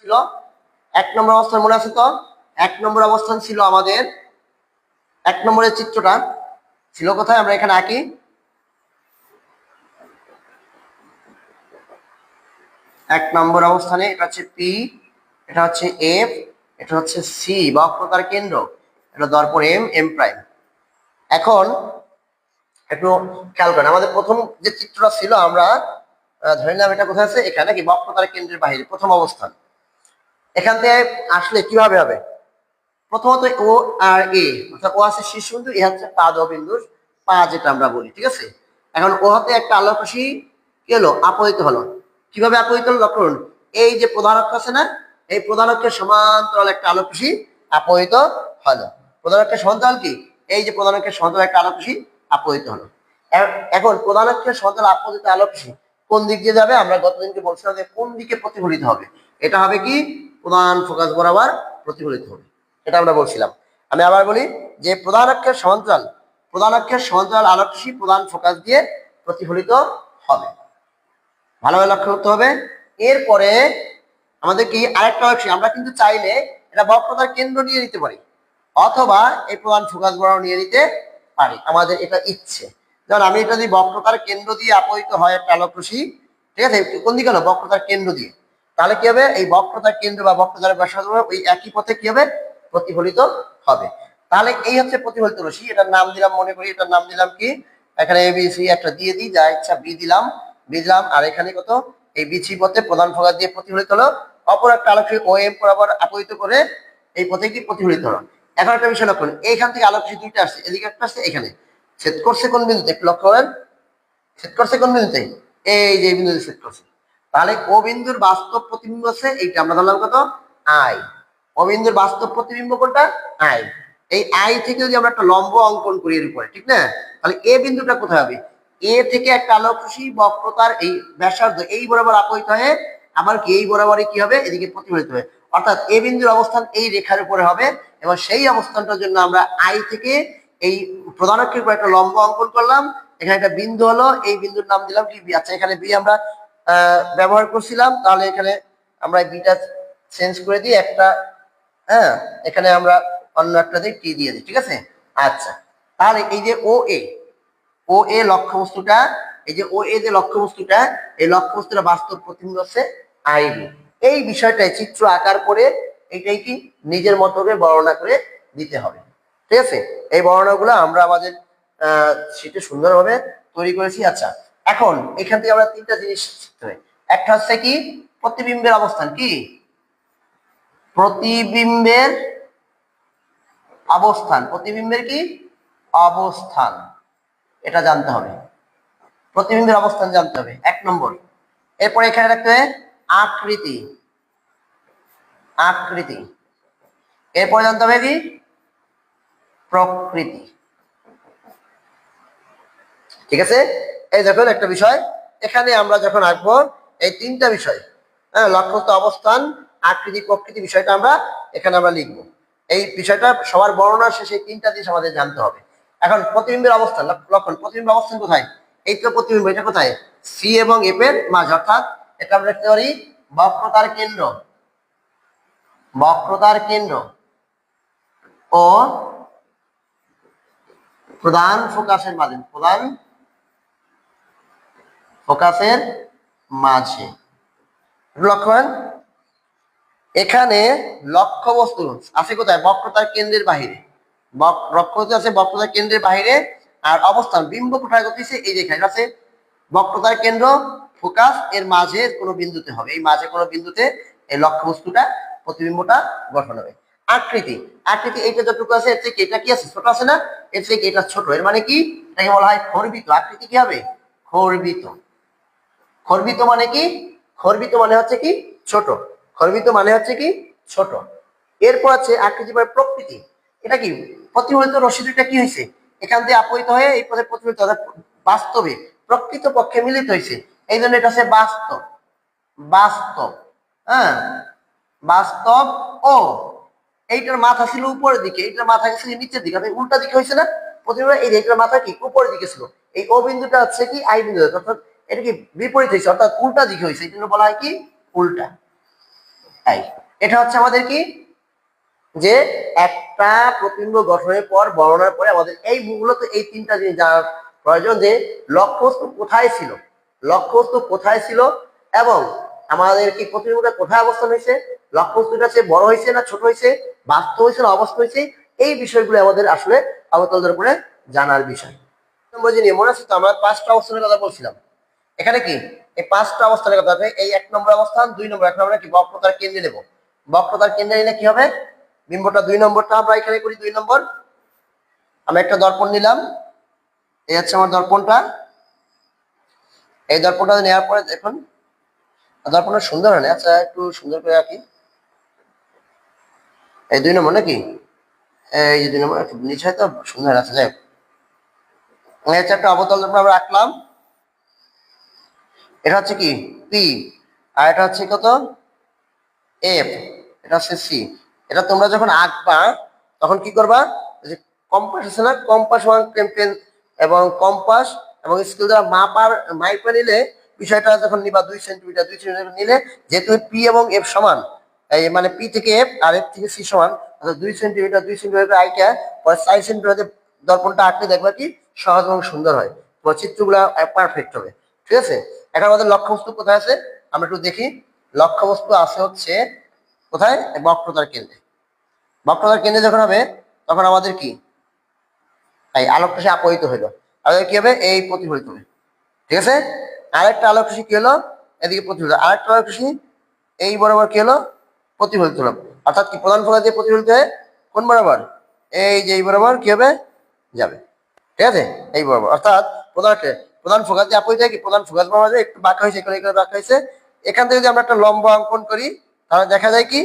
ছিল। এক নম্বর অবস্থান মনে আছে তো? এক নম্বর অবস্থান ছিল আমাদের, এক নম্বরের চিত্রটা ছিল কোথায়? আমরা এখানে আঁকি। এক নম্বর অবস্থানে এটা হচ্ছে পি এটা হচ্ছে এফ এটা হচ্ছে সি বক্রতার কেন্দ্র। এটা দর্পণ এম এম প্রাইম এখন একটু খেয়াল করেন, আমাদের প্রথম যে চিত্রটা ছিল, আমরা ধরে নিলাম এটা কোথায় আছে? এখানে কি বক্রতার কেন্দ্রের বাইরে প্রথম অবস্থান। এখান থেকে আসলে কীভাবে হবে? প্রথমত ও আর এ, অর্থাৎ ও আছে শীর্ষবিন্দু, এ হচ্ছে পাদ বিন্দু পা যেটা আমরা বলি, ঠিক আছে? এখন ও হাতে একটা আলোক রশ্মি কি হলো? আপতিত হলো। কীভাবে আপতিত হলো? করুন, এই যে প্রধান অক্ষ আছে না, এই প্রধান অক্ষের সমান্তরাল একটা আলোক রশ্মি আপতিত হলো। প্রধান অক্ষের সমান্তরাল কি? এই যে প্রধান অক্ষের সমান্তরাল একটা আলোক রশ্মি আপতিত হলো। এখন প্রধান অক্ষের সমান্তরাল আপতিত আলোক রশ্মি কোন দিক দিয়ে যাবে? আমরা গতদিনকে বলছিলাম যে কোন দিকে প্রতিফলিত হবে? এটা হবে কি? প্রধান ফোকাস বরাবর প্রতিফলিত হবে। এটা আমরা বলছিলাম। আমি আবার বলি যে প্রধান অক্ষের সমান্তরাল, প্রধান অক্ষের সমান্তরাল আলোক প্রধান ফোকাস দিয়ে প্রতিফলিত হবে। ভালোভাবে লক্ষ্য করতে হবে। এরপরে আমাদের কি আরেকটা অংশ আমরা কিন্তু চাইলে এটা বক্রতার কেন্দ্র নিয়ে নিতে পারি, অথবা এই প্রধান ফোকাস বরাবর নিয়ে নিতে পারি, আমাদের এটা ইচ্ছে। যেমন আমি এটা যদি বক্রতার কেন্দ্র দিয়ে আপতিত হয় একটা আলোক ঠিক আছে? কোন দিকে হলো? বক্রতার কেন্দ্র দিয়ে। তাহলে কি হবে? এই বক্রতার কেন্দ্র বা বক্রতার ব্যাসার্ধ ওই একই পথে কি হবে? প্রতিফলিত হবে। তাহলে এই হচ্ছে প্রতিফলিত রশ্মি। এটার নাম দিলাম, মনে করি এটার নাম দিলাম কি? এখানে এবিসি একটা দিয়ে দিই, যা ইচ্ছা বি দিলাম বি দিলাম, আর এখানে কত? এই বিচি পথে প্রধান ফোকাস দিয়ে প্রতিফলিত হলো। অপর একটা আলোক ও এম বরাবর আপতিত করে এই পথে কি প্রতিফলিত হলো? এখন একটা বিষয় করুন এইখান থেকে আলোক দুইটা আসছে, এদিকে একটা আসছে, এখানে। ছেদ করছে কোন বিন্দুতে? একটু লক্ষ্য করেন। সেট করছে কোন বিন্দুতে? এই যে বিন্দুতে সেট করছে। তাহলে ও বিন্দুর বাস্তব প্রতিবিম্ব আছে? এইটা আমরা ধরলাম কত? আই ও বিন্দুর বাস্তব প্রতিবিম্ব কোনটা? আই এই আই থেকে যদি আমরা একটা লম্ব অঙ্কন করি এর উপরে, ঠিক না? তাহলে এ বিন্দুটা কোথায় হবে? এ থেকে একটা আলোক রশ্মি বক্রতার এই ব্যাসার্ধ এই বরাবর আপতিত হয়ে আবার কি? এই বরাবরই কি হবে? এদিকে প্রতিফলিত হবে অর্থাৎ এ বিন্দুর অবস্থান এই রেখার উপরে হবে এবং সেই অবস্থানটার জন্য আমরা আই থেকে এই প্রধান অক্ষের উপর একটা লম্ব অঙ্কন করলাম। এখানে একটা বিন্দু হলো, এই বিন্দুর নাম দিলাম কি? আচ্ছা এখানে বি আমরা ব্যবহার করছিলাম, তাহলে এখানে আমরা বিটা চেঞ্জ করে দিই একটা হ্যাঁ এখানে আমরা অন্য একটা দিই টি দিয়ে দিই, ঠিক আছে? আচ্ছা তাহলে এই যে ও এ ও এ লক্ষ্যবস্তুটা, এই যে ও এ যে লক্ষ্যবস্তুটা, এই লক্ষ্যবস্তুটা বাস্তব প্রতিবিম্ব হচ্ছে আইবি এই বিষয়টাই চিত্র আকার করে এটাই কি নিজের মতো করে বর্ণনা করে দিতে হবে, ঠিক আছে? এই বর্ণনাগুলো আমরা আমাদের শীটে সুন্দরভাবে তৈরি করেছি। আচ্ছা এখন এখান থেকে আমরা তিনটা জিনিস শিখতে হবে একটা হচ্ছে কি, প্রতিবিম্বের অবস্থান কি? প্রতিবিম্বের অবস্থান। প্রতিবিম্বের কি? অবস্থান। এটা জানতে হবে। প্রতিবিম্বের অবস্থান জানতে হবে। এক নম্বর। এরপরে এখানে রাখতে হবে আকৃতি। আকৃতি। এরপরে জানতে হবে কি? প্রকৃতি। ঠিক আছে? এই দেখুন একটা বিষয়। এখানে আমরা যখন আঁকবো, এই তিনটা বিষয় হ্যাঁ লক্ষ্যস্থ অবস্থান, আকৃতি, প্রকৃতি বিষয়টা আমরা এখানে আমরা লিখব। এই বিষয়টা সবার বর্ণনা শেষে তিনটা জিনিস আমাদের জানতে হবে। এখন প্রতিবিম্বের অবস্থান লক্ষণ, প্রতিবিম্বের অবস্থান কোথায়? এই তো প্রতিবিম্ব, এটা কোথায়? সি এবং এফ এর মাঝ, অর্থাৎ এটা আমরা লিখতে পারি বক্রতার কেন্দ্র। বক্রতার কেন্দ্র ও প্রধান ফোকাসের মাঝে প্রধান ফোকাসের মাঝে। লক্ষ্য এখানে লক্ষ্য বস্তু আছে কোথায়? বক্রতার কেন্দ্রের বাহিরে। বক- লক্ষ্য আছে বক্রতার কেন্দ্রের বাহিরে। আর অবস্থান, বিম্ব কোথায় করতেছে এই যে এখানে আছে। বক্রতার কেন্দ্র, ফোকাস, এর মাঝে কোনো বিন্দুতে হবে। এই মাঝে কোনো বিন্দুতে এই লক্ষ্য বস্তুটা প্রতিবিম্বটা গঠন হবে। আকৃতি আকৃতি এইটা যতটুকু আছে, এর থেকে এটা কি আছে? ছোট আছে না? এর থেকে এটা ছোট। এর মানে কি? এটাকে বলা হয় খর্বিত। আকৃতি কি হবে? খর্বিত। খর্বিত মানে কি? খর্বিত মানে হচ্ছে কি? ছোট। খর্বিত মানে হচ্ছে কি? ছোট। এরপর আছে আকৃতি বা প্রকৃতি। এটা কি? প্রতিফলিত রশ্মি দুইটা কি হয়েছে? এখান দিয়ে আপতিত হয়ে এই পথে প্রতিফলিত বাস্তবে প্রকৃত পক্ষে মিলিত হয়েছে। এই জন্য এটা হচ্ছে বাস্তব। বাস্তব। হ্যাঁ? বাস্তব ও। এইটার মাথা ছিল উপরের দিকে। এইটার মাথা গেছে নিচের দিকে। উল্টা দিকে হয়েছে না? প্রতিবার এই এইটার মাথা কি? উপরের দিকে ছিল। এই ও বিন্দুটা হচ্ছে কি? আই বিন্দু অর্থাৎ এটা কি বিপরীত হয়েছে? অর্থাৎ উল্টা দিকে হয়েছে। এই জন্য বলা হয় কি? উল্টা। তাই, এটা হচ্ছে আমাদের কি? যে একটা প্রতিম্ব গঠনের পর, বর্ণনার পরে আমাদের এই মূলত এই তিনটা জিনিস জানার প্রয়োজন যে লক্ষ্যবস্তু কোথায় ছিল? লক্ষ্যবস্তু কোথায় ছিল? এবং আমাদের কি প্রতিবিম্বটা কোথায় অবস্থান হয়েছে? লক্ষ্যবস্তুটা সে বড় হয়েছে না ছোট হয়েছে? বাস্তব হয়েছে না অবস্থা হয়েছে? এই বিষয়গুলো আমাদের আসলে অবতলদের উপরে জানার বিষয়। নম্বর নিয়ে মনে আছে তো? আমরা পাঁচটা অবস্থানের কথা বলছিলাম। এখানে কি? এই পাঁচটা অবস্থানের কথা হবে এই এক নম্বর অবস্থান, দুই নম্বর এখন আমরা কি বক্রতার কেন্দ্রে নেব। বক্রতার কেন্দ্রে নিলে কি হবে? বিম্বটা দুই নম্বরটা, আমরা এখানে করি দুই নম্বর। আমি একটা দর্পণ নিলাম। এই হচ্ছে আমার দর্পণটা। এই দর্পণটা নেওয়ার পরে দেখুন, দর্পণটা সুন্দর হয় না? আচ্ছা একটু সুন্দর করে রাখি এই দুই নম্বর নাকি? এই দুই নম্বর নিচে তো, সুন্দর আছে, যাই হোক। একটা অবতল আমরা রাখলাম এটা হচ্ছে কি? পি আর এটা হচ্ছে কত? এফ এটা হচ্ছে সি এটা তোমরা যখন আঁকবা, তখন কি করবা? যে কম্পাস আছে না? কম্পাস ওয়ান এবং কম্পাস এবং স্কেল দ্বারা মাপার, মাইপা নিলে বিষয়টা যখন নিবা দুই সেন্টিমিটার দুই সেন্টিমিটার নিলে যেহেতু পি এবং এফ সমান মানে পি থেকে এফ আর এফ থেকে সি সমান দুই সেন্টিমিটার দুই সেন্টিমিটার আইটা পরে চার সেন্টিমিটার দর্পণটা আঁকলে দেখবা কি সহজ এবং সুন্দর হয়। তোমার চিত্রগুলো পারফেক্ট হবে। ঠিক আছে? এখন আমাদের লক্ষ্যবস্তু কোথায় আছে? আমরা একটু দেখি। লক্ষ্যবস্তু আছে হচ্ছে কোথায়? বক্রতার কেন্দ্রে। বক্রতার কেন্দ্রে যখন হবে, তখন আমাদের কি? এই আলোকটা সে আপহিত হইল। আর কি হবে? এই প্রতিফলিত হবে। ঠিক আছে? আরেকটা আলোক কি হলো? এদিকে প্রতিফলিত। আরেকটা আলোক এই বরাবর কি হলো? প্রতিফলিত হলো। অর্থাৎ কি প্রধান ফোকাস দিয়ে প্রতিফলিত হয়ে কোন বরাবর? এই যে এই বরাবর কি হবে? যাবে। ঠিক আছে? এই বরাবর। অর্থাৎ প্রধান প্রধান ফোকাস আপহিত হয় কি প্রধান ফোকাস বরাবর একটু বাঁকা হয়েছে, এখানে এখানে বাঁকা হয়েছে। এখান থেকে যদি আমরা একটা লম্ব অঙ্কন করি, তাহলে দেখা যায় কি,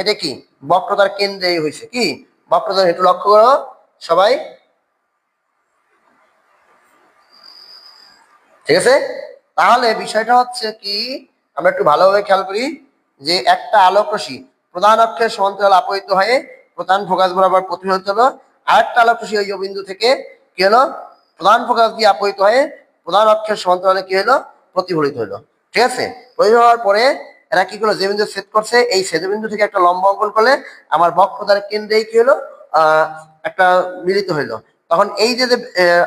এটা কি, বক্রতার কেন্দ্রেই হয়েছে কি? বক্রতার একটু লক্ষ্য করো, সবাই। ঠিক আছে? তাহলে বিষয়টা হচ্ছে কি, আমরা একটু ভালোভাবে খেয়াল করি যে একটা আলোক রশ্মি প্রধান অক্ষের সমান্তরাল আপহিত হয়ে প্রধান ফোকাস বরাবর প্রতিফলিত হলো আরেকটা আলোক রশ্মি ওই বিন্দু থেকে, কি হলো? প্রধান ফোকাস দিয়ে আপহিত হয়ে প্রধান অক্ষের সমান্তরালে কি হলো প্রতিফলিত হলো ঠিক আছে? প্রতিফলিত হওয়ার পরে এরা কি করল? যে বিন্দু সেট করছে। এই সেতুবিন্দু থেকে একটা লম্ব অঙ্কন করলে আমার বক্ষতার কেন্দ্রেই কি হলো একটা মিলিত হইল। তখন এই যে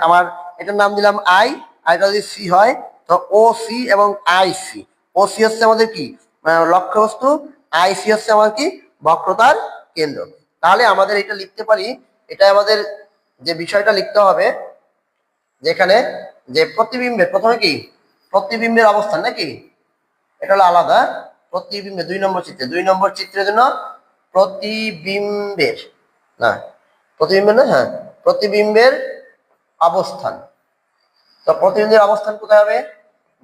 আমার এটার নাম দিলাম আই আর এটা যদি সি হয়, তো ও সি এবং আই সি ও সি হচ্ছে আমাদের কি? লক্ষ্যবস্তু। আই সি হচ্ছে আমাদের কি? বক্রতার কেন্দ্র। তাহলে আমাদের এটা লিখতে পারি। এটা আমাদের যে বিষয়টা লিখতে হবে যেখানে যে প্রতিবিম্বের, প্রথমে কি? প্রতিবিম্বের অবস্থান নাকি? এটা হলো আলাদা। প্রতিবিম্বের দুই নম্বর চিত্রে। দুই নম্বর চিত্রের জন্য প্রতিবিম্বের, না প্রতিবিম্বের না হ্যাঁ প্রতিবিম্বের অবস্থান। তো প্রতিবিম্বের অবস্থান কোথায় হবে?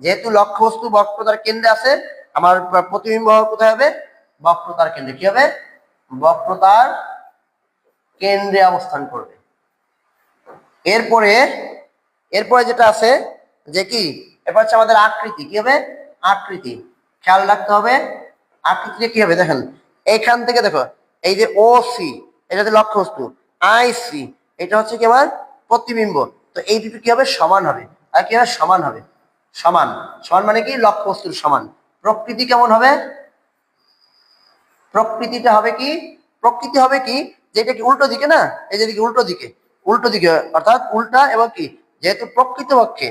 যেহেতু লক্ষ্যবস্তু বক্রতার কেন্দ্রে আছে, আমার প্রতিবিম্ব কোথায় হবে? বক্রতার কেন্দ্রে। কি হবে? বক্রতার কেন্দ্রে অবস্থান করবে। এরপরে এরপরে যেটা আছে যে কি? এরপর হচ্ছে আমাদের আকৃতি, কি হবে? আকৃতি। খেয়াল রাখতে হবে। আকৃতিটা কি হবে? দেখেন, এইখান থেকে দেখো, এই যে ও সি এটা হচ্ছে লক্ষ্যবস্তু। আই সি এটা হচ্ছে কি আমার প্রতিবিম্ব। তো এই দুটো কি হবে? সমান হবে। আর কি হবে? সমান হবে। সমান। সমান মানে কি? লক্ষ্যবস্তুর সমান। প্রকৃতি কেমন হবে? প্রকৃতিটা হবে কি? প্রকৃতি হবে কি? যেটা কি উল্টো দিকে না? এই যে দিকে উল্টো দিকে। উল্টো দিকে, অর্থাৎ উল্টা এবং কি? যেহেতু প্রকৃতপক্ষে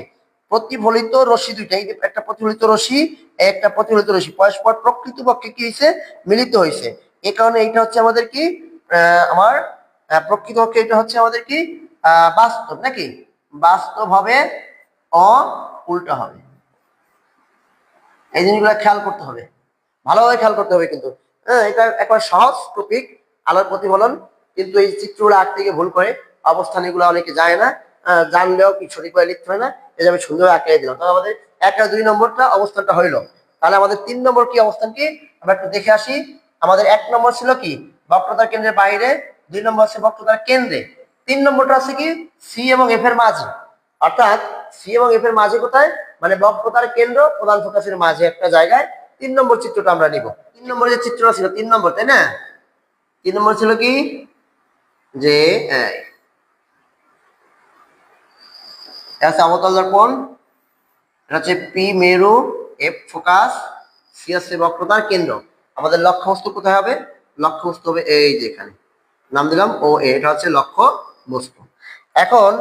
প্রতিফলিত রশ্মি দুইটা একটা প্রতিফলিত রশ্মি একটা প্রতিফলিত রশ্মি, পরস্পর প্রকৃতপক্ষে কি হয়েছে মিলিত হয়েছে এই কারণে এইটা হচ্ছে আমাদের কি? আমার প্রকৃতপক্ষে এটা হচ্ছে আমাদের কি? বাস্তব, নাকি? বাস্তব হবে অ উল্টা হবে। এই জিনিসগুলো খেয়াল করতে হবে। ভালোভাবে খেয়াল করতে হবে কিন্তু। হ্যাঁ এটা একবার সহজ টপিক আলোর প্রতিফলন। কিন্তু এই চিত্রগুলো আঁকতে গিয়ে ভুল করে, অবস্থান এগুলো অনেকে যায় না। জানলেও কি সঠিকভাবে লিখতে হয় না, এই যে আমি সুন্দর আঁকিয়ে দিলাম। তাহলে আমাদের এক আর দুই নম্বরটা অবস্থানটা হইল। তাহলে আমাদের তিন নম্বর কি অবস্থান কি? আমরা একটু দেখে আসি। আমাদের এক নম্বর ছিল কি? বক্রতার কেন্দ্রের বাইরে, দুই নম্বর আছে বক্রতার কেন্দ্রে। তিন নম্বরটা আছে কি? সি এবং এফ এর মাঝে। অর্থাৎ সি এবং এফ এর মাঝে কোথায়? মানে বক্রতার কেন্দ্র প্রধান ফোকাসের মাঝে একটা জায়গায়। তিন নম্বর চিত্রটা আমরা নিব। তিন নম্বরে যে চিত্রটা ছিল, তিন নম্বর, তাই না? তিন নম্বর ছিল কি? যে হচ্ছে অবতল দর্পণ, এটা হচ্ছে পি মেরু এফ ফোকাস সি হচ্ছে বক্রতার কেন্দ্র। আমাদের লক্ষ্যবস্তু কোথায় হবে? লক্ষ্যবস্তু হবে এই যে এখানে। নাম দিলাম ও এ এটা হচ্ছে লক্ষ্য বস্তু এখন,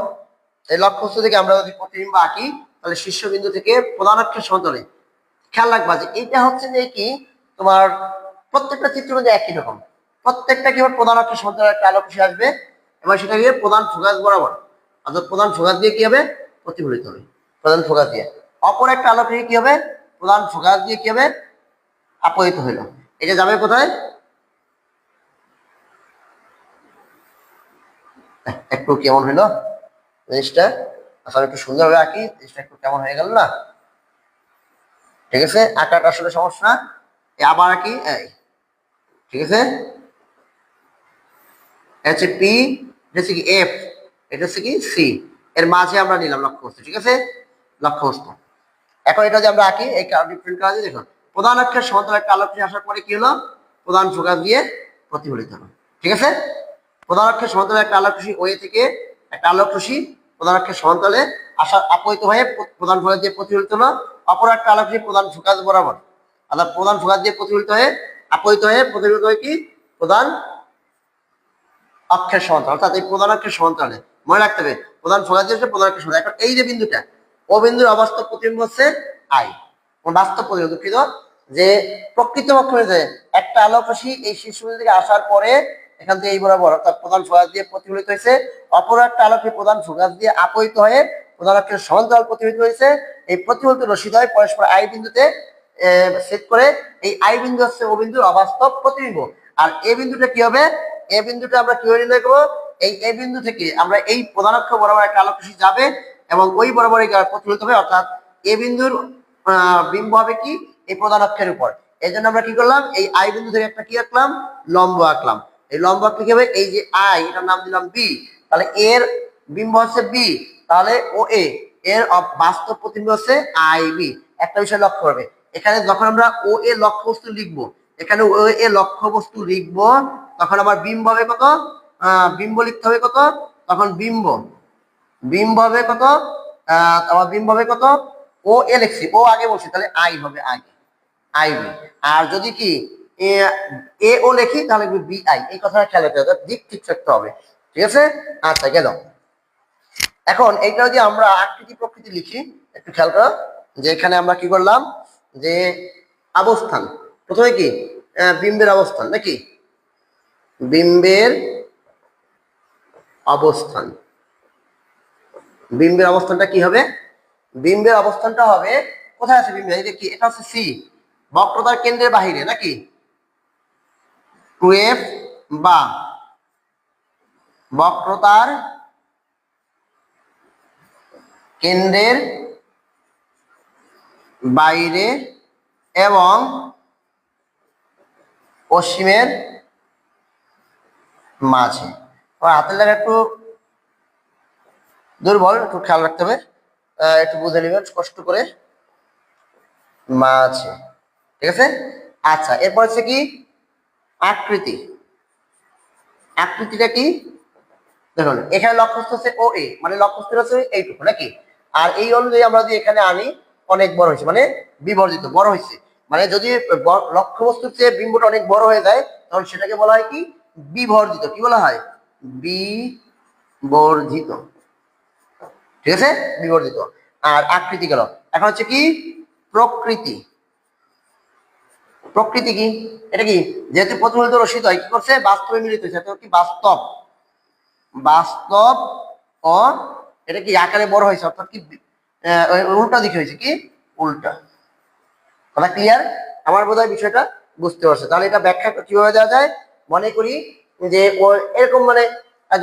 এই লক্ষ্যবস্তু থেকে আমরা যদি প্রতিবিম্ব আঁকি, তাহলে শীর্ষবিন্দু থেকে প্রধান অক্ষের সমান্তরালে খেয়াল রাখবা যে এটা হচ্ছে যে কি তোমার প্রত্যেকটা চিত্র মধ্যে একই রকম। প্রত্যেকটা কি প্রধান অক্ষের সমান্তরালে একটা আলোক আসবে এবার সেটা গিয়ে প্রধান ফোকাস বরাবর। অর্থাৎ প্রধান ফোকাস দিয়ে কি হবে? প্রতিফলিত হবে। প্রধান ফোকাস দিয়ে। অপর একটা আলোক রেখে কি হবে? প্রধান ফোকাস দিয়ে কি হবে? আপহিত হইল। এটা যাবে কোথায়? একটু কেমন হইল? জিনিসটা আসলে একটু সুন্দরভাবে আঁকি। জিনিসটা একটু কেমন হয়ে গেল না? ঠিক আছে? আঁকাটা আসলে সমস্যা আবার আঁকি। এই। ঠিক আছে? এটা হচ্ছে পি এটা হচ্ছে কি এফ এটা হচ্ছে কি সি এর মাঝে আমরা নিলাম লক্ষ্যবস্তু ঠিক আছে? লক্ষ্যবস্তু এখন এটা যে আমরা আঁকি, এই ডিফারেন্ট কাজে দেখুন। প্রধান অক্ষের সমান্তরাল একটা আলোক আসার পরে কি হলো? প্রধান ফোকাস দিয়ে প্রতিফলিত হলো, ঠিক আছে? প্রধান অক্ষের সমান্তরালে একটা আলোক রশ্মি ওয়ে থেকে একটা আলোক রশ্মি প্রধান অক্ষের সমান্তরালে আসা আপহিত হয়ে প্রধান ফোকাস দিয়ে প্রতিফলিত হলো। অপর একটা আলোক রশ্মি প্রধান ফোকাস বরাবর। অর্থাৎ প্রধান ফোকাস দিয়ে প্রতিফলিত হয়ে আপহিত হয়ে প্রতিফলিত হয়ে কি? প্রধান অক্ষের সমান্তরাল, অর্থাৎ এই প্রধান অক্ষের সমান্তরালে। মনে রাখতে হবে, প্রধান দিয়ে হচ্ছে প্রধান অক্ষের সমান্তরাল এখন এই যে বিন্দুটা, ও বিন্দুর অবাস্তব প্রতিবিম্ব হচ্ছে আই। বাস্তব প্রতিবিম্ব দুঃখিত, যে প্রকৃত পক্ষ হয়েছে একটা আলোক রশ্মি এই শীর্ষবিন্দু থেকে আসার পরে এখান থেকে এই বরাবর, অর্থাৎ প্রধান ফোকাস দিয়ে প্রতিফলিত হয়েছে। অপর একটা আলোক প্রধান ফোকাস দিয়ে আপহিত হয়ে প্রধান অক্ষের সমান্তরাল প্রতিফলিত হয়েছে। এই প্রতিফলিত রশ্মিদ্বয় পরস্পর আই বিন্দুতে সেট করে এই আই বিন্দু হচ্ছে ও বিন্দুর অবাস্তব প্রতিবিম্ব। আর এ বিন্দুটা কি হবে? এ বিন্দুটা আমরা কীভাবে নির্ণয় করব? এই এ বিন্দু থেকে আমরা এই প্রধান অক্ষ বরাবর একটা আলোক রশ্মি যাবে এবং ওই বরাবর এই প্রতিফলিত হবে, অর্থাৎ এ বিন্দুর বিম্ব হবে কি? এই প্রধান অক্ষের উপর। এই জন্য আমরা কি করলাম? এই আই বিন্দু থেকে একটা কি আঁকলাম? লম্ব আঁকলাম। এই লম্ব আঁকলে কি হবে? এই যে আই, এটার নাম দিলাম বি। তাহলে এর বিম্ব হচ্ছে বি। তাহলে ও এ, এর বাস্তব প্রতিবিম্ব হচ্ছে আই বি। একটা বিষয় লক্ষ্য করবে। এখানে যখন আমরা ও এ লক্ষ্য বস্তু লিখব, এখানে ও এ লক্ষ্য বস্তু লিখব, তখন আমার বিম্ব হবে কত? বিম্ব লিখতে হবে কত? তখন বিম্ব। বিম্ব হবে কত? আহ, বিম্ব হবে কত? ও এ লিখছি। ও আগে বলছি তাহলে আই হবে আগে। আই আর যদি কি এ ও লিখি তাহলে বি আই। এই কথাটা খেয়াল রাখতে হবে দিক ঠিক রাখতে হবে। ঠিক আছে? আচ্ছা গেল। এখন এইটা যদি আমরা আকৃতি প্রকৃতি লিখি একটু খেয়াল করো যে এখানে আমরা কি করলাম? যে অবস্থান। প্রথমে কি? বিম্বের অবস্থান নাকি? বিম্বের অবস্থান। বিম্বের অবস্থানটা কি হবে? বিম্বের অবস্থানটা হবে, কোথায় আছে বিম্বের এই যে কি, এটা হচ্ছে সি, বক্রতার কেন্দ্রের বাহিরে, নাকি? টু বা বক্রতার কেন্দ্রের বাইরে এবং অসীমের মাঝে। হাতের একটু দুর্বল, একটু খেয়াল রাখতে হবে। একটু বুঝে নেবেন, কষ্ট করে। মাঝে ঠিক আছে? আচ্ছা এরপর হচ্ছে কি? আকৃতি। আকৃতিটা কি? দেখুন, এখানে লক্ষ্যস্থ হচ্ছে ও এ মানে লক্ষ্যস্থ হচ্ছে এইটুকু, নাকি? আর এই অনুযায়ী আমরা যদি এখানে আনি, অনেক বড় হয়েছে মানে বিবর্জিত, বড় হয়েছে। মানে যদি লক্ষ্যবস্তুর চেয়ে বিম্বটা অনেক বড় হয়ে যায় তখন সেটাকে বলা হয় কি? বিবর্জিত। কি বলা হয়? বিবর্জিত। ঠিক আছে? বিবর্জিত। আর আকৃতি গেল। এখন হচ্ছে কি? প্রকৃতি। প্রকৃতি কি? এটা কি? যেহেতু প্রতিফলিত রসিত হয়, কি করছে? বাস্তবে মিলিত হয়েছে। এটা কি? বাস্তব। বাস্তব ও এটা কি? আকারে বড় হয়েছে, অর্থাৎ কি? উল্টা দিকে হয়েছে কি? উল্টা। কথা ক্লিয়ার আমার বোধ বিষয়টা বুঝতে পারছে। তাহলে এটা ব্যাখ্যা কীভাবে দেওয়া যায়? মনে করি যে ও এরকম মানে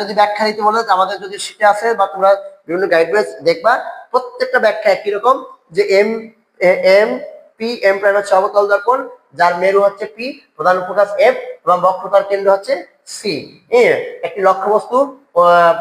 যদি ব্যাখ্যা দিতে বলে আমাদের যদি শিটে আছে বা তোমরা বিভিন্ন গাইড দেখবা, প্রত্যেকটা ব্যাখ্যা একই রকম, যে M M P M prime হচ্ছে অবতল দর্পণ, যার মেরু হচ্ছে পি প্রধান ফোকাস এফ এবং বক্রতার কেন্দ্র হচ্ছে সি একটি লক্ষ্যবস্তু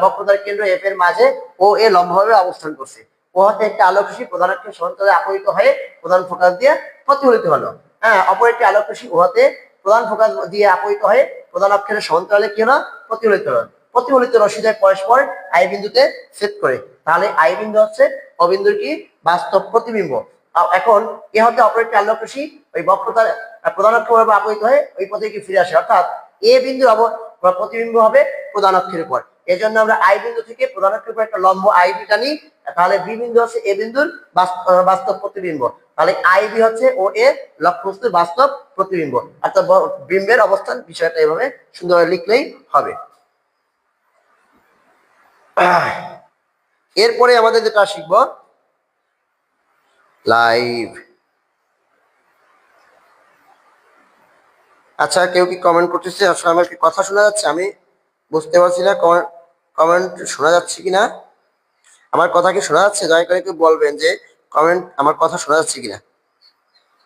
বক্রতার কেন্দ্র এফ এর মাঝে ও এ লম্বভাবে অবস্থান করছে। ও হাতে একটা আলোক রশ্মি প্রধান একটি সমান্তরালে আপহিত হয়ে প্রধান ফোকাস দিয়ে প্রতিফলিত হলো। হ্যাঁ অপর একটি আলোক রশ্মি উহাতে প্রধান ফোকাস দিয়ে আপহিত হয়ে প্রধান অক্ষরের সমান্তরালে কি হলো? প্রতিফলিত হলো। প্রতিফলিত রশ্মিদ্বয় পরস্পর আই বিন্দুতে সেট করে। তাহলে আই বিন্দু হচ্ছে অবিন্দুর কি? বাস্তব প্রতিবিম্ব। এখন এ হতে অপর একটি আলোকরশ্মি ওই বক্রতার প্রধান অক্ষ ভাবে আপতিত হয়ে ওই পথে কি ফিরে আসে। অর্থাৎ এ বিন্দু প্রতিবিম্ব হবে প্রধান অক্ষের উপর। এই জন্য আমরা আই বিন্দু থেকে প্রধান অক্ষের উপর একটা লম্ব আই বি টানি তাহলে বি বিন্দু হচ্ছে এ বিন্দুর বাস্তব প্রতিবিম্ব। তাহলে আই বি হচ্ছে ও এ লক্ষ্যবস্তুর বাস্তব প্রতিবিম্ব। অর্থাৎ বিম্বের অবস্থান বিষয়টা এভাবে সুন্দরভাবে লিখলেই হবে। এরপরে আমাদের যেটা শিখব লাইভ আচ্ছা কেউ কি কমেন্ট করতেছে? আসলে আমার কি কথা শোনা যাচ্ছে? আমি বুঝতে পারছি না কমেন্ট শোনা যাচ্ছে কিনা? আমার কথা কি শোনা যাচ্ছে? দয়া করে কেউ বলবেন যে কমেন্ট, আমার কথা শোনা যাচ্ছে কিনা?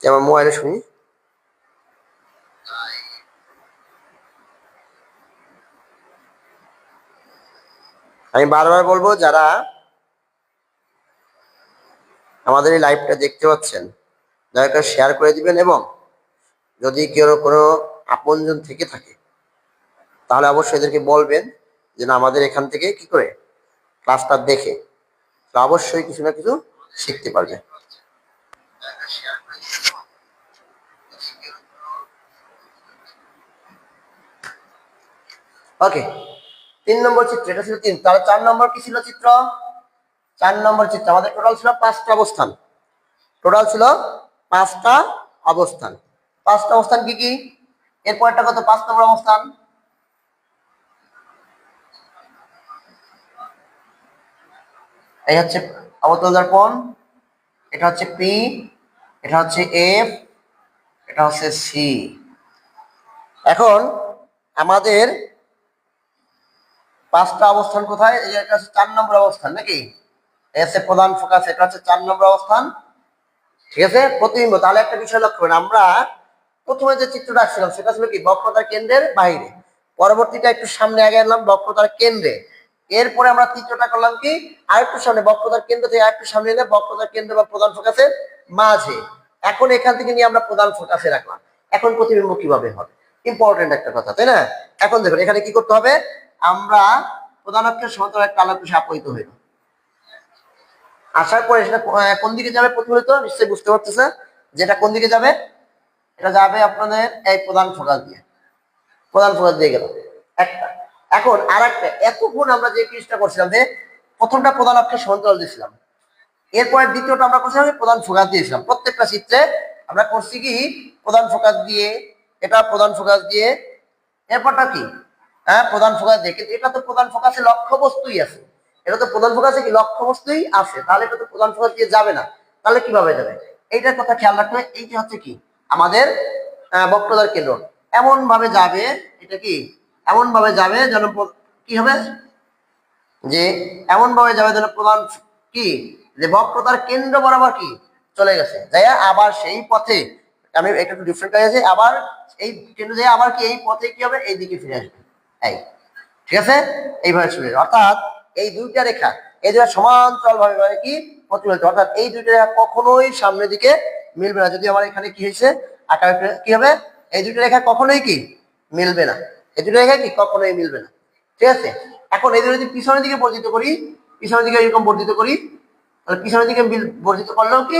আমার মোবাইলে শুনি। আমি বারবার বলব, যারা আমাদের এই লাইভটা দেখতে পাচ্ছেন, দয়া শেয়ার করে দিবেন এবং যদি কেউ কোনো আপনজন থেকে থাকে, তাহলে অবশ্যই এদেরকে বলবেন যে, না, আমাদের এখান থেকে কি করে? ক্লাসটা দেখে। অবশ্যই কিছু না কিছু শিখতে পারবে। ওকে তিন নম্বর চিত্র, এটা ছিল তিন। তাহলে চার নম্বর কি ছিল চিত্র? চার নম্বর চিত্র। আমাদের টোটাল ছিল পাঁচটা অবস্থান। টোটাল ছিল পাঁচটা অবস্থান। পাঁচটা অবস্থান কি কি? এরপরটা কত? পাঁচ নম্বর অবস্থান। এই হচ্ছে অবতল দর্পণ এটা হচ্ছে পি এটা হচ্ছে এফ এটা হচ্ছে সি এখন আমাদের পাঁচটা অবস্থান কোথায়? এই এটা হচ্ছে চার নম্বর অবস্থান, নাকি? এই হচ্ছে প্রধান ফোকাস এটা হচ্ছে চার নম্বর অবস্থান। ঠিক আছে? প্রতিবিম্ব, তাহলে একটা বিষয় লক্ষ্য করেন, আমরা প্রথমে যে চিত্রটা আসছিলাম সেটা ছিল কি? বক্রতার কেন্দ্রের বাইরে। পরবর্তীটা একটু সামনে আগে এলাম বক্রতার কেন্দ্রে। এরপরে আমরা চিত্রটা করলাম কি? আরেকটু সামনে বক্রতার কেন্দ্র থেকে আরেকটু সামনে এলে বক্রতার কেন্দ্র বা প্রধান ফোকাসের মাঝে। এখন এখান থেকে নিয়ে আমরা প্রধান ফোকাসে রাখলাম। এখন প্রতিবিম্ব কীভাবে হবে? ইম্পর্টেন্ট একটা কথা, তাই না? এখন দেখুন, এখানে কি করতে হবে? আমরা প্রধান অক্ষের সমান্তরাল একটা আলোক আপহিত হইল আসার পরে সেটা কোন দিকে যাবে প্রতিফলিত? নিশ্চয়ই বুঝতে পারতেছে যেটা কোন দিকে যাবে? এটা যাবে আপনাদের এই প্রধান ফোকাস দিয়ে। প্রধান ফোকাস দিয়ে গেল। একটা। এখন আর একটা এতক্ষণ আমরা যে জিনিসটা করছিলাম যে প্রথমটা প্রধান অক্ষের সমান্তরাল দিয়েছিলাম। এরপরে দ্বিতীয়টা আমরা করছিলাম প্রধান ফোকাস দিয়েছিলাম। প্রত্যেকটা চিত্রে আমরা করছি কি? প্রধান ফোকাস দিয়ে, এটা প্রধান ফোকাস দিয়ে, এরপরটা কি? হ্যাঁ প্রধান ফোকাস দিয়ে। কিন্তু এটা তো প্রধান ফোকাসে লক্ষ্য বস্তুই আছে। এটা তো প্রধান ফোকাসে কি? লক্ষ্য বস্তুই আছে। তাহলে এটা তো প্রধান ফোকাস দিয়ে যাবে না। তাহলে কীভাবে যাবে? এইটার কথা খেয়াল রাখলে এইটা হচ্ছে কি? আমাদের বক্রতার কেন্দ্র। এমন ভাবে যাবে, এটা কি? এমন ভাবে যাবে যেন কি হবে? যে এমন ভাবে যাবে যেন প্রধান কি? যে বক্রতার কেন্দ্র বরাবর কি? চলে গেছে। যাই আবার সেই পথে, আমি একটু ডিফারেন্ট হয়ে গেছে, আবার এই কেন্দ্র যাই আবার কি, এই পথে কি হবে? এই দিকে ফিরে আসবে। এই। ঠিক আছে? এইভাবে চলে। অর্থাৎ এই দুইটা রেখা, এই দুটা সমান্তরাল ভাবে কি প্রতিফলিত। অর্থাৎ এই দুইটা রেখা কখনোই সামনের দিকে মিলবে না। যদি আমার এখানে কি হয়েছে, আকার কি হবে? এই দুইটা রেখা কখনোই কি মিলবে না। এই দুটো রেখা কি কখনোই মিলবে না। ঠিক আছে? এখন এই দুটো যদি পিছনের দিকে বর্ধিত করি, পিছনের দিকে এরকম বর্ধিত করি, তাহলে পিছনের দিকে বর্ধিত করলেও কি?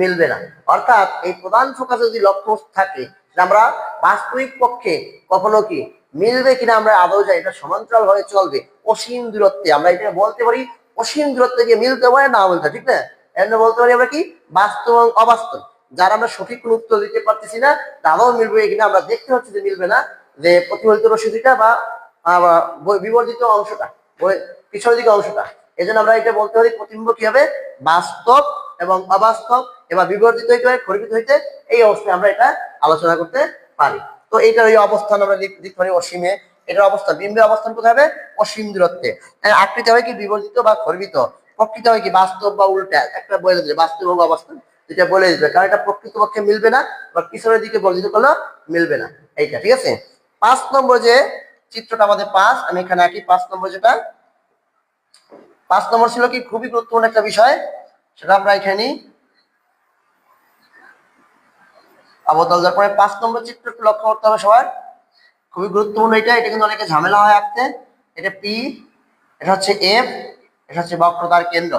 মিলবে না। অর্থাৎ এই প্রধান ফোকাসে যদি লক্ষ্য থাকে আমরা বাস্তবিক পক্ষে কখনো কি মিলবে কিনা আমরা আদৌ যাই এটা সমান্তরাল ভাবে চলবে। অসীম দূরত্বে, আমরা এটা বলতে পারি, অসীম দূরত্বে গিয়ে মিলতে পারে না বলতে ঠিক না? জন্য বলতে পারি আমরা কি? বাস্তব এবং অবাস্তব। যারা আমরা সঠিক উত্তর দিতে পারতেছি না, তারাও মিলবে কিনা আমরা দেখতে হচ্ছে যে মিলবে না। যে প্রতিফলিত রশ্মিটা বা বিবর্জিত অংশটা পিছনের দিকে অংশটা। এই আমরা এটা বলতে পারি প্রতিবিম্ব কি হবে বাস্তব এবং অবাস্তব এবার বিবর্জিত হইতে হয় খরিত হইতে, এই অবস্থায় আমরা এটা আলোচনা করতে পারি। তো এইটার ওই অবস্থান আমরা লিখ- লিখতে পারি অসীমে। এটার অবস্থান, বিম্বের অবস্থান কোথায় হবে? অসীম দূরত্বে। আকৃতি হয় কি বিবর্জিত বা খরিত প্রকৃত হয় কি বাস্তব বা উল্টা? একটা বলে দিলে বাস্তব এবং অবাস্তব এটা বলে দিবে। কারণ এটা প্রকৃতপক্ষে মিলবে না বা পিছনের দিকে বর্জিত করলেও মিলবে না। এইটা, ঠিক আছে? পাঁচ নম্বর যে চিত্রটা আমাদের পাঁচ, আমি এখানে আঁকি পাঁচ নম্বর যেটা। পাঁচ নম্বর ছিল কি? খুবই গুরুত্বপূর্ণ একটা বিষয়, সেটা আমরা এখানে আবদল যার পরে পাঁচ নম্বর চিত্র একটু লক্ষ্য করতে হবে সবার। খুবই গুরুত্বপূর্ণ এটা এটা কিন্তু অনেকে ঝামেলা হয় আঁকতে। এটা পি, এটা হচ্ছে এফ, এটা হচ্ছে বক্রতার কেন্দ্র।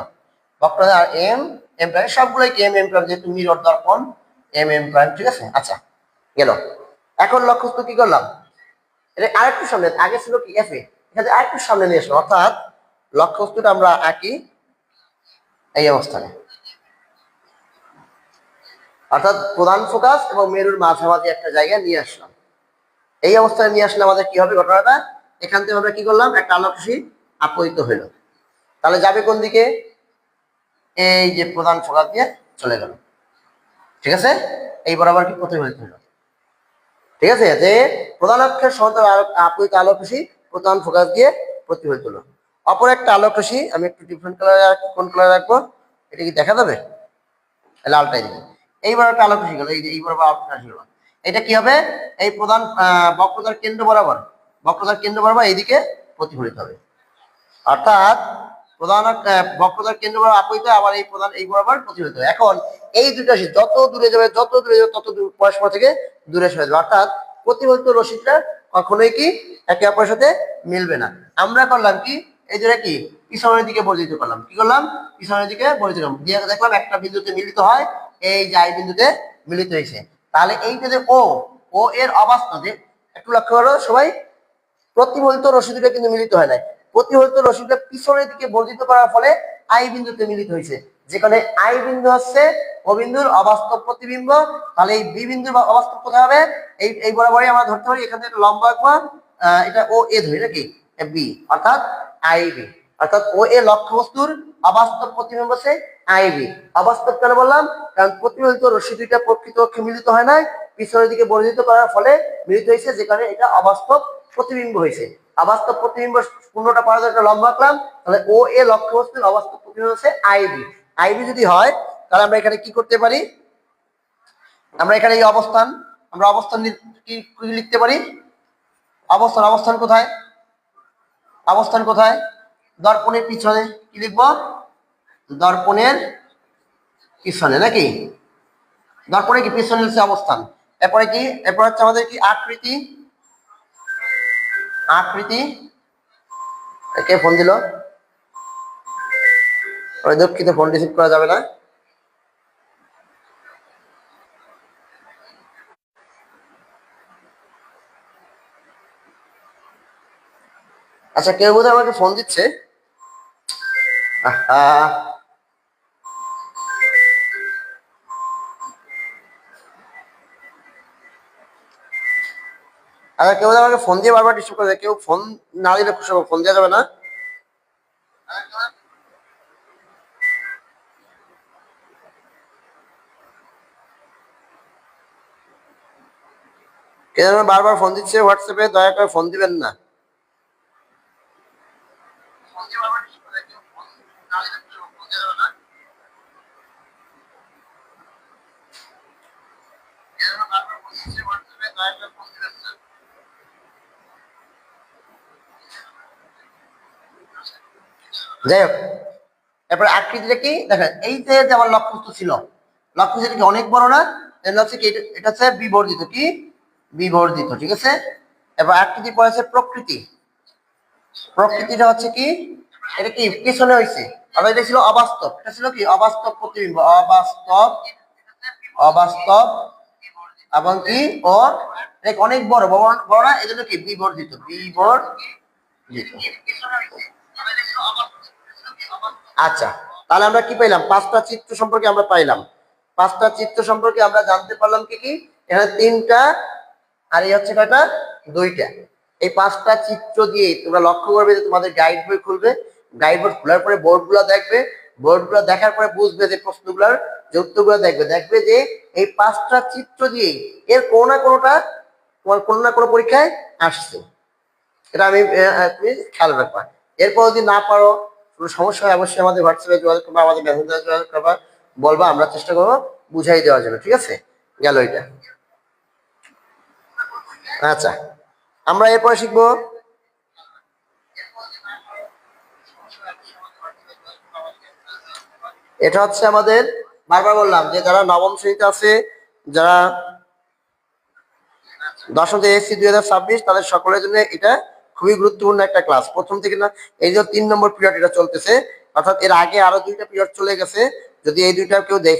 বক্রতার এম এম প্রাইম, সবগুলোই এম এম প্রাইম? যেহেতু মিরর দর্পণ, এম এম প্রাইম, ঠিক আছে? আচ্ছা গেল। এখন লক্ষ্যস্থ কি করলাম? এটা আরেকটু সামনে, আগে ছিল কি? এফ এ এখানে আরেকটু সামনে নিয়ে আসলাম, অর্থাৎ লক্ষ্যবস্তুটা আমরা আঁকি এই অবস্থানে। অর্থাৎ প্রধান ফোকাস এবং মেরুর মাঝামাঝি একটা জায়গায় নিয়ে আসলাম। এই অবস্থায় নিয়ে আসলে আমাদের কি হবে ঘটনাটা? এখান থেকে আমরা কি করলাম? একটা আলোকসী আপতিত হইল। তাহলে যাবে কোন দিকে? এই যে প্রধান ফোকাস দিয়ে চলে গেল। ঠিক আছে? এই বরাবর কি প্রতিফলিত হইল ঠিক আছে? যে প্রধান অক্ষের সমান্তরাল আলোক- আপতিত আলোকসী প্রধান ফোকাস দিয়ে প্রতিফলিত হলো। অপর একটা আলোকসী আমি একটু ডিফারেন্ট কালার কোন কালার রাখব? এটা কি দেখা যাবে? লালটাই দিবে। এইবার একটা আলোকসী গেল। এই যে এইবার আবার আলোকসী গেল। এটা কি হবে? এই প্রধান বক্রতার কেন্দ্র বরাবর, বক্রতার কেন্দ্র বরাবর এইদিকে প্রতিফলিত হবে। অর্থাৎ প্রধান বক্রতার কেন্দ্র আপতিত আবার এই প্রধান, এই বরাবর প্রতিফলিত। এখন এই দুটো রাশি যত দূরে যাবে, যত দূরে যাবে, তত দূর পরস্পর থেকে দূরে সরে যাবে। অর্থাৎ প্রতিফলিত রশ্মিটা কখনোই কি একে অপরের সাথে মিলবে না। আমরা করলাম কি? এই যে কি? পিছনের দিকে বর্ধিত করলাম। কি করলাম? পিছনের দিকে বর্ধিত করলাম। দিয়ে দেখলাম একটা বিন্দুতে মিলিত হয়, এই যে বিন্দুতে মিলিত হয়েছে। তাহলে এইটা যে ও ও এর অবস্থা যে একটু লক্ষ্য করো সবাই, প্রতিফলিত রশ্মি দুটো কিন্তু মিলিত হয় নাই। প্রতিফলিত রশ্মিটা পিছনের দিকে বর্ধিত করার ফলে আই বিন্দুতে মিলিত হয়েছে। যেখানে আই বিন্দু হচ্ছে ও বিন্দুর অবাস্তব প্রতিবিম্ব। তাহলে এই বি বিন্দুর অবাস্তব কোথায় হবে? এই এই বরাবরই আমরা ধরতে পারি এখান লম্বা আহ, এটা ও এ ধরি নাকি? বি অর্থাৎ আই বি। অর্থাৎ ও এ লক্ষ্য বস্তুর অবাস্তব প্রতিবিম্ব হচ্ছে আই বি। অবাস্তব কেন বললাম? কারণ প্রতিফলিত রশ্মি দুইটা প্রকৃতপক্ষে মিলিত হয় নাই পিছনের দিকে বর্ধিত করার ফলে মিলিত হয়েছে যেখানে এটা অবাস্তব প্রতিবিম্ব হয়েছে। অবাস্তব প্রতিবিম্ব পূর্ণটা পাওয়া যায় লম্বা আঁকলাম, তাহলে ও এ লক্ষ্যবস্তুর অবাস্তব প্রতিবিম্ব হচ্ছে আইবি আইবি যদি হয়, তাহলে আমরা এখানে কি করতে পারি? আমরা এখানে এই অবস্থান, আমরা অবস্থান কি লিখতে পারি? অবস্থান অবস্থান কোথায়? অবস্থান কোথায়? দর্পণের পিছনে কি লিখব? দর্পণের পিছনে, নাকি? দর্পণে কি পিছনে হচ্ছে অবস্থান? এরপরে কি? এরপর হচ্ছে আমাদের কি আকৃতি? আকৃতি। কে ফোন দিল। দুঃখিত ফোন রিসিভ করা যাবে না। আচ্ছা কেউ বোধহয় আমাকে ফোন দিচ্ছে? আহা। আচ্ছা কেউ আমাকে ফোন দিয়ে বারবার ডিস্টার্ব করে কেউ ফোন না দিলে খুশি ফোন দেওয়া যাবে না। কে যেন বারবার ফোন দিচ্ছে হোয়াটসঅ্যাপে দয়া করে ফোন দিবেন না। যাই হোক, এরপরে আকৃতিটা কি? দেখেন, এই যে আমার লক্ষ্যবস্তু ছিল লক্ষ্য লক্ষ্যবস্তু কি অনেক বড় না? হচ্ছে কি, এটা- হচ্ছে বিবর্ধিত কি? বিবর্ধিত, ঠিক আছে? এবার আকৃতি পরে আছে প্রকৃতি। প্রকৃতিটা হচ্ছে কি, এটা কি পিছনে হয়েছে আর এটা ছিল অবাস্তব। এটা ছিল কি? অবাস্তব প্রতিবিম্ব। অবাস্তব অবাস্তব, এবং কি? ও অনেক বড় বড় না? এজন্য কি? বিবর্ধিত বিবর্ধিত। আচ্ছা তাহলে আমরা কি পাইলাম? পাঁচটা চিত্র সম্পর্কে আমরা পাইলাম। পাঁচটা চিত্র সম্পর্কে আমরা জানতে পারলাম কি কি? এখানে তিনটা আর এই হচ্ছে কয়টা? দুইটা। এই পাঁচটা চিত্র দিয়ে তোমরা লক্ষ্য করবে যে তোমাদের গাইড বই খুলবে। গাইড বই খোলার পরে বোর্ডগুলো দেখবে। বোর্ডগুলো দেখার পরে বুঝবে যে প্রশ্নগুলোর যে উত্তরগুলো দেখবে। দেখবে যে এই পাঁচটা চিত্র দিয়ে এর কোনো না কোনোটা তোমার কোনো না কোনো পরীক্ষায় আসছে। এটা আমি তুমি খেয়াল রাখবা। এরপর যদি না পারো কোনো সমস্যা হয়, অবশ্যই আমাদের হোয়াটসঅ্যাপে যোগাযোগ করবা, আমাদের মেসেঞ্জারে যোগাযোগ করবা, বলবা, আমরা চেষ্টা করব বুঝাই দেওয়ার জন্য, ঠিক আছে? গেল এটা। আচ্ছা আমরা এরপরে শিখব। এটা হচ্ছে আমাদের, বারবার বললাম যে যারা নবম শ্রেণীতে আছে, যারা দশম এসসি দুই হাজার ছাব্বিশ, তাদের সকলের জন্য এটা খুবই গুরুত্বপূর্ণ একটা ক্লাস প্রথম থেকে না, এই যে তিন নম্বর পিরিয়ড এটা চলতেছে, অর্থাৎ এর আগে আরও দুইটা পিরিয়ড চলে গেছে। যদি এই দুইটা কেউ দেখে